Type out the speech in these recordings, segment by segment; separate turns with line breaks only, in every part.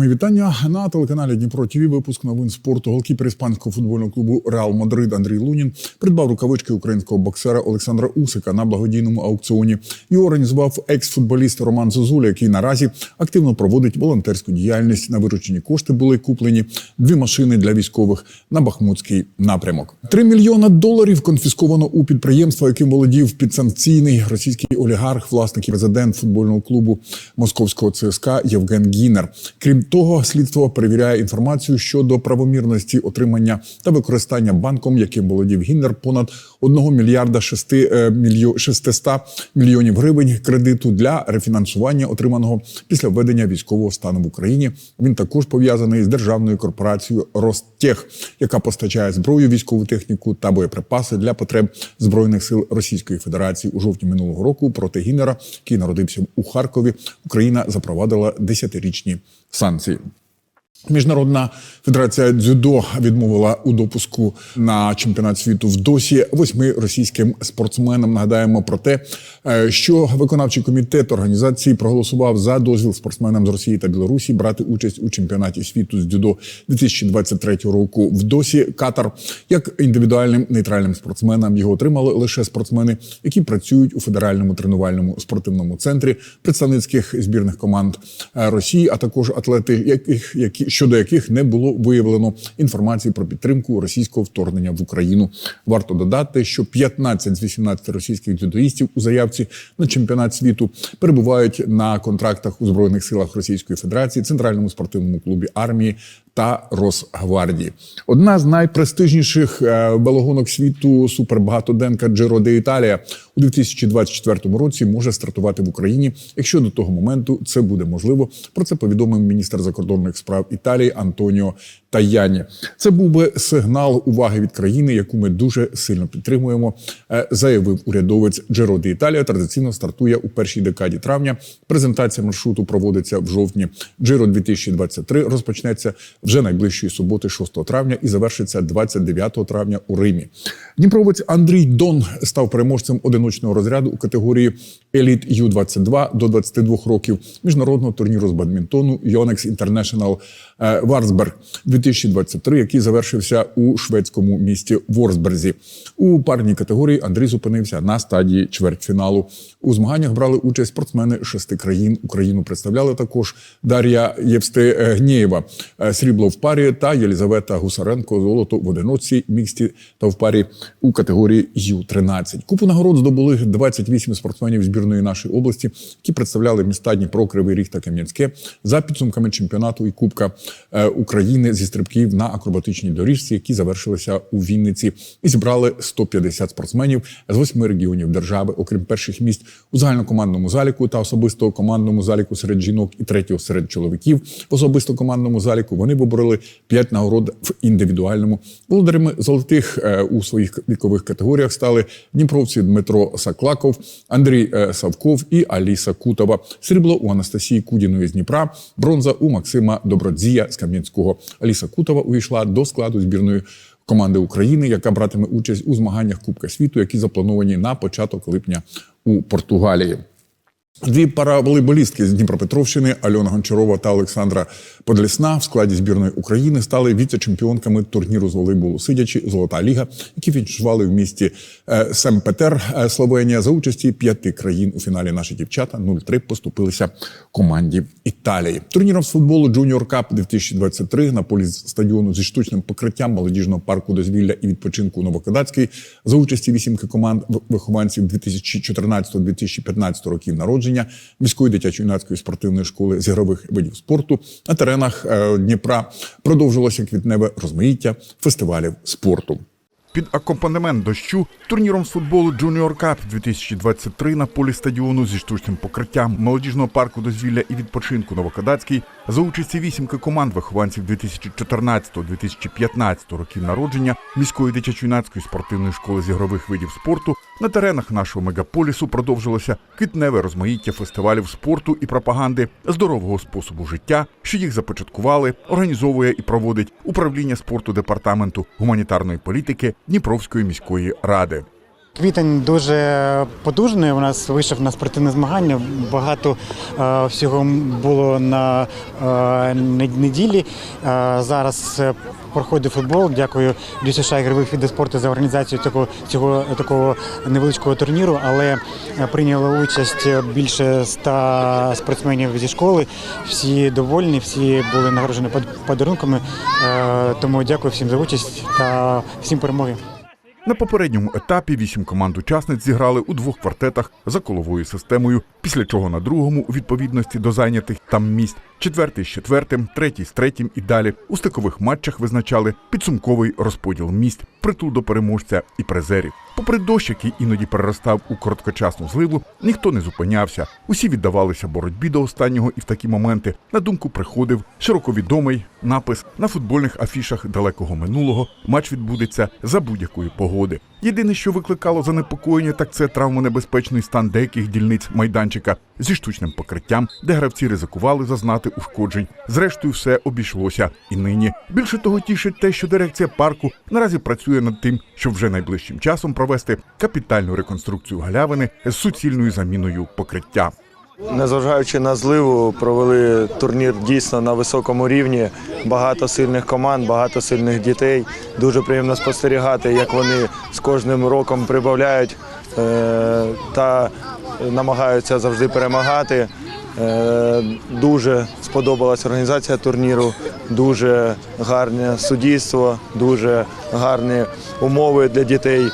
Мої вітання на телеканалі Дніпро ТВ. Випуск новин спорту. Голкіпер іспанського футбольного клубу Реал Мадрид Андрій Лунін придбав рукавички українського боксера Олександра Усика на благодійному аукціоні. Його організував екс-футболіст Роман Зозуля, який наразі активно проводить волонтерську діяльність. На виручені кошти були куплені дві машини для військових на Бахмутський напрямок. Три мільйона доларів конфісковано у підприємства, яким володів підсанкційний російський олігарх, власник і президент футбольного клубу московського ЦСКА Євген Гінер. Крім того, слідство перевіряє інформацію щодо правомірності отримання та використання банком, яким володів Гіннер, понад 1 мільярда 6 е, 600 мільйонів гривень кредиту для рефінансування, отриманого після введення військового стану в Україні. Він також пов'язаний з державною корпорацією Ростех, яка постачає зброю, військову техніку та боєприпаси для потреб збройних сил Російської Федерації у жовтні минулого року проти Гіннера, який народився у Харкові. Україна запровадила 10-річні санкції. Міжнародна федерація дзюдо відмовила у допуску на чемпіонат світу в досі восьми російським спортсменам. Нагадаємо про те, е, що виконавчий комітет організації проголосував за дозвіл спортсменам з Росії та Білорусі брати участь у чемпіонаті світу з дзюдо 2023 року в досі. Катар як індивідуальним нейтральним спортсменам його отримали лише спортсмени, які працюють у федеральному тренувальному спортивному центрі представницьких збірних команд е, Росії, а також атлети, яких які щодо яких не було виявлено інформації про підтримку російського вторгнення в Україну. Варто додати, що 15 з 18 російських дзюдоїстів у заявці на чемпіонат світу перебувають на контрактах у збройних силах Російської Федерації, центральному спортивному клубі армії та Росгвардії. Одна з найпрестижніших е, балогонок світу супербагатоденка Джиро де Італія у 2024 році може стартувати в Україні, якщо до того моменту це буде можливо. Про це повідомив міністр закордонних справ Італії Антоніо Таяні. Це був би сигнал уваги від країни, яку ми дуже сильно підтримуємо, е, заявив урядовець Джеро де Італія. Традиційно стартує у першій декаді травня. Презентація маршруту проводиться в жовтні. Джиро 2023 розпочнеться вже найближчої суботи, 6 травня, і завершиться 29 травня у Римі. Дніпровець Андрій Дон став переможцем одиночного розряду у категорії Еліт Ю-22 до 22 років міжнародного турніру з бадмінтону Yonex International е, Варсберг 2023, який завершився у шведському місті Ворсберзі. У парній категорії Андрій зупинився на стадії чвертьфіналу. У змаганнях брали участь спортсмени шести країн. Україну представляли також Дар'я Євстегнєєва, е, срібло в парі та Єлізавета Гусаренко, золото в одиноці, міксті та в парі у категорії Ю-13. Купу нагород здобули 28 спортсменів збірної нашої області, які представляли міста Дніпро, Кривий Ріг та Кам'янське за підсумками чемпіонату і Кубка е, України зі стрибків на акробатичній доріжці, які завершилися у Вінниці, і зібрали 150 спортсменів з восьми регіонів держави, окрім перших місць у загальнокомандному заліку та особистого командному заліку серед жінок і третього серед чоловіків. В особисто командному заліку вони вибороли п'ять нагород в індивідуальному. Володарями золотих е, у своїх вікових категоріях стали дніпровці Дмитро Саклаков, Андрій е, Савков і Аліса Кутова. Срібло у Анастасії Кудіної з Дніпра, бронза у Максима Добродзія з Кам'янського. Аліса Кутова увійшла до складу збірної. Команди України, яка братиме участь у змаганнях Кубка світу, які заплановані на початок липня у Португалії. Дві параволейболістки з Дніпропетровщини Альона Гончарова та Олександра Подлісна в складі збірної України стали віце-чемпіонками турніру з волейболу сидячи Золота Ліга, які фінішували в місті е, Сен-Петер, е, Словенія, за участі п'яти країн у фіналі. Наші дівчата 0-3 поступилися команді Італії. Турніром з футболу Junior Cup 2023 на полі стадіону зі штучним покриттям молодіжного парку дозвілля і відпочинку Новокодацький за участі вісімки команд вихованців 2014-2015 років народження міської дитячо-юнацької спортивної школи з ігрових видів спорту на теренах е, Дніпра продовжилося квітневе розмаїття фестивалів спорту.
Під акомпанемент дощу турніром з футболу Junior Cup 2023 на полі стадіону зі штучним покриттям молодіжного парку дозвілля і відпочинку Новокадацький за участі вісімки команд вихованців 2014-2015 років народження міської дитячо-юнацької спортивної школи з ігрових видів спорту на теренах нашого мегаполісу продовжилося квітневе розмаїття фестивалів спорту і пропаганди здорового способу життя, що їх започаткували, організовує і проводить управління спорту департаменту гуманітарної політики Дніпровської міської ради.
Квітень дуже потужний. У нас вийшов на спортивне змагання. Багато е, всього було на е, неділі. Е, зараз е, проходить футбол. Дякую ДЮСШ ігрових видів спорту за організацію цього, цього такого невеличкого турніру. Але е, прийняло участь більше ста спортсменів зі школи. Всі довольні, всі були нагороджені под- подарунками. Е, тому дякую всім за участь та всім перемоги.
На попередньому етапі вісім команд учасниць зіграли у двох квартетах за коловою системою, після чого на другому, у відповідності до зайнятих там місць, четвертий з четвертим, третій з третім і далі у стикових матчах визначали підсумковий розподіл місць, притул до переможця і призерів. Попри дощ, який іноді переростав у короткочасну зливу, ніхто не зупинявся. Усі віддавалися боротьбі до останнього, і в такі моменти на думку приходив широковідомий напис на футбольних афішах далекого минулого. Матч відбудеться за будь-якої погоди. Єдине, що викликало занепокоєння, так це травмонебезпечний стан деяких дільниць майданчика зі штучним покриттям, де гравці ризикували зазнати ушкоджень. Зрештою, все обійшлося і нині. Більше того, тішить те, що дирекція парку наразі працює над тим, щоб вже найближчим часом провести капітальну реконструкцію галявини з суцільною заміною покриття.
Незважаючи на зливу, провели турнір дійсно на високому рівні. Багато сильних команд, багато сильних дітей. Дуже приємно спостерігати, як вони з кожним роком прибавляють е, та намагаються завжди перемагати. Е, Дуже сподобалась організація турніру, дуже гарне суддівство, дуже гарні умови для дітей.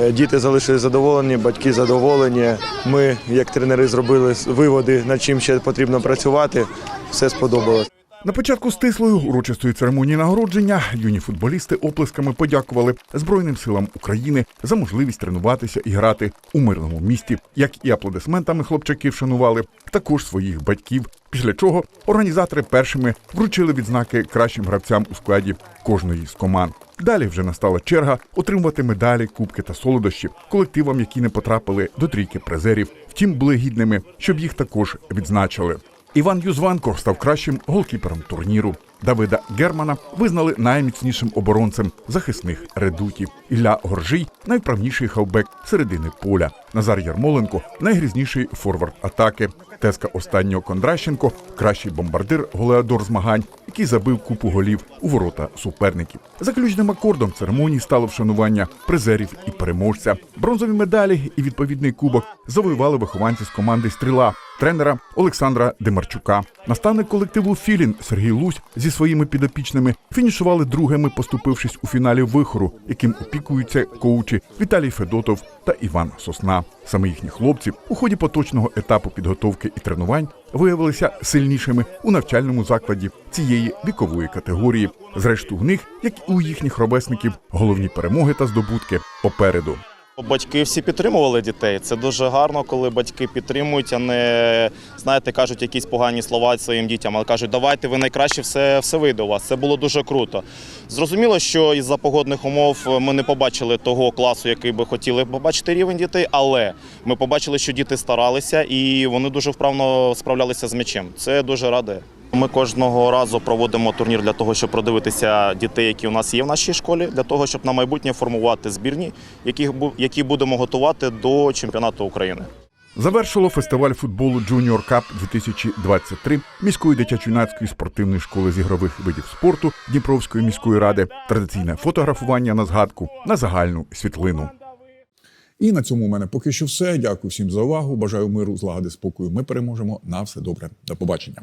Е, Діти залишили задоволені, батьки задоволені. Ми, як тренери, зробили виводи, над чим ще потрібно працювати. Все сподобалось.
На початку стислої урочистої церемонії нагородження юні футболісти оплесками подякували Збройним силам України за можливість тренуватися і грати у мирному місті, як і аплодисментами хлопчаки вшанували також своїх батьків. Після чого організатори першими вручили відзнаки кращим гравцям у складі кожної з команд. Далі вже настала черга отримувати медалі, кубки та солодощі колективам, які не потрапили до трійки призерів. Втім, були гідними, щоб їх також відзначили. Іван Юзванко став кращим голкіпером турніру. Давида Германа визнали найміцнішим оборонцем захисних редутів. Ілля Горжий найвправніший хавбек середини поля. Назар Ярмоленко найгрізніший форвард атаки. Теска останнього Кондращенко кращий бомбардир голеадор змагань, який забив купу голів у ворота суперників. Заключним акордом церемонії стало вшанування призерів і переможця. Бронзові медалі і відповідний кубок завоювали вихованці з команди Стріла тренера Олександра Демарчука. Наставник колективу Філін Сергій Лусь зі своїми підопічними фінішували другими, поступившись у фіналі вихору, яким опікуються коучі Віталій Федотов та Іван Сосна. Саме їхні хлопці у ході поточного етапу підготовки і тренувань виявилися сильнішими у навчальному закладі цієї вікової категорії. Зрештою, в них, як і у їхніх ровесників, головні перемоги та здобутки попереду.
Батьки всі підтримували дітей. Це дуже гарно, коли батьки підтримують, а не знаєте, кажуть якісь погані слова своїм дітям, але кажуть, давайте ви найкраще все, все вийде у вас. Це було дуже круто. Зрозуміло, що із-за погодних умов ми не побачили того класу, який би хотіли побачити рівень дітей, але ми побачили, що діти старалися і вони дуже вправно справлялися з м'ячем. Це дуже радує. Ми кожного разу проводимо турнір для того, щоб продивитися дітей, які у нас є в нашій школі, для того, щоб на майбутнє формувати збірні, які, будемо готувати до чемпіонату України.
Завершило фестиваль футболу Junior Cup 2023 міської дитячо-юнацької спортивної школи з ігрових видів спорту Дніпровської міської ради. Традиційне фотографування на згадку на загальну світлину.
І на цьому у мене поки що все. Дякую всім за увагу. Бажаю миру, злагоди, спокою. Ми переможемо. На все добре. До побачення.